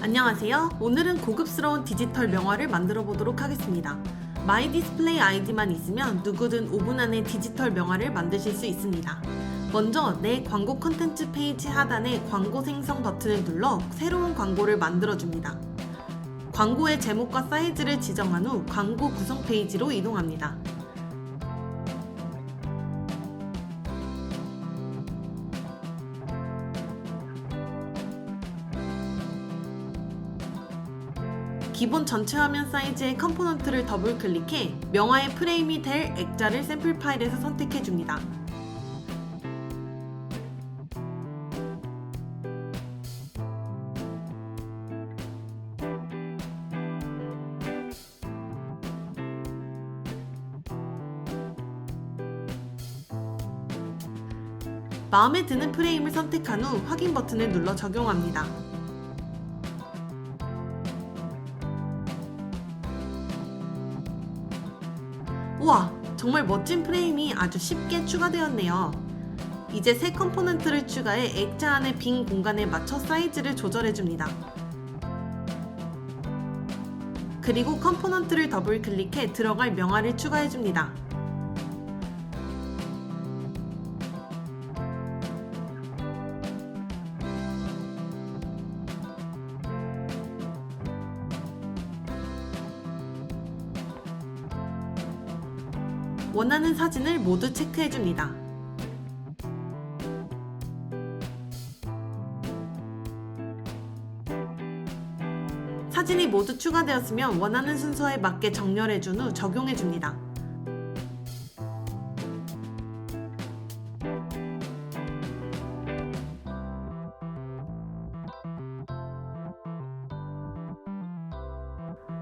안녕하세요. 오늘은 고급스러운 디지털 명화를 만들어 보도록 하겠습니다. 마이 디스플레이 아이디만 있으면 누구든 5분 안에 디지털 명화를 만드실 수 있습니다. 먼저 내 광고 컨텐츠 페이지 하단에 광고 생성 버튼을 눌러 새로운 광고를 만들어 줍니다. 광고의 제목과 사이즈를 지정한 후 광고 구성 페이지로 이동합니다. 기본 전체 화면 사이즈의 컴포넌트를 더블 클릭해 명화의 프레임이 될 액자를 샘플 파일에서 선택해 줍니다. 마음에 드는 프레임을 선택한 후 확인 버튼을 눌러 적용합니다. 우와, 정말 멋진 프레임이 아주 쉽게 추가되었네요. 이제 새 컴포넌트를 추가해 액자 안의 빈 공간에 맞춰 사이즈를 조절해줍니다. 그리고 컴포넌트를 더블 클릭해 들어갈 명화를 추가해줍니다. 원하는 사진을 모두 체크해줍니다. 사진이 모두 추가되었으면 원하는 순서에 맞게 정렬해준 후 적용해줍니다.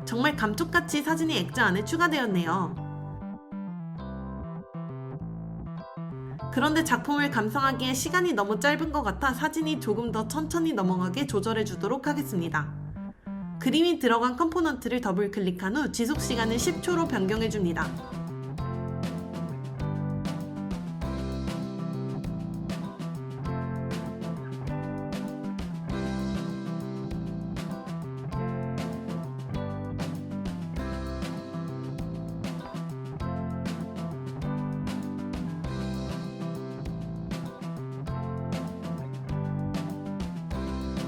정말 감쪽같이 사진이 액자 안에 추가되었네요. 그런데 작품을 감상하기에 시간이 너무 짧은 것 같아 사진이 조금 더 천천히 넘어가게 조절해 주도록 하겠습니다. 그림이 들어간 컴포넌트를 더블 클릭한 후 지속 시간을 10초로 변경해 줍니다.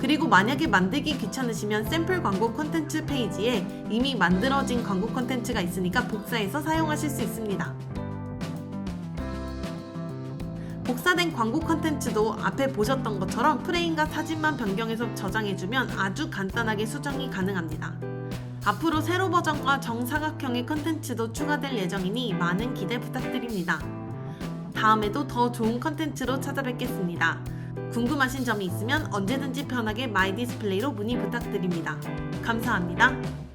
그리고 만약에 만들기 귀찮으시면 샘플 광고 콘텐츠 페이지에 이미 만들어진 광고 콘텐츠가 있으니까 복사해서 사용하실 수 있습니다. 복사된 광고 콘텐츠도 앞에 보셨던 것처럼 프레임과 사진만 변경해서 저장해주면 아주 간단하게 수정이 가능합니다. 앞으로 세로 버전과 정사각형의 콘텐츠도 추가될 예정이니 많은 기대 부탁드립니다. 다음에도 더 좋은 콘텐츠로 찾아뵙겠습니다. 궁금하신 점이 있으면 언제든지 편하게 마이 디스플레이로 문의 부탁드립니다. 감사합니다.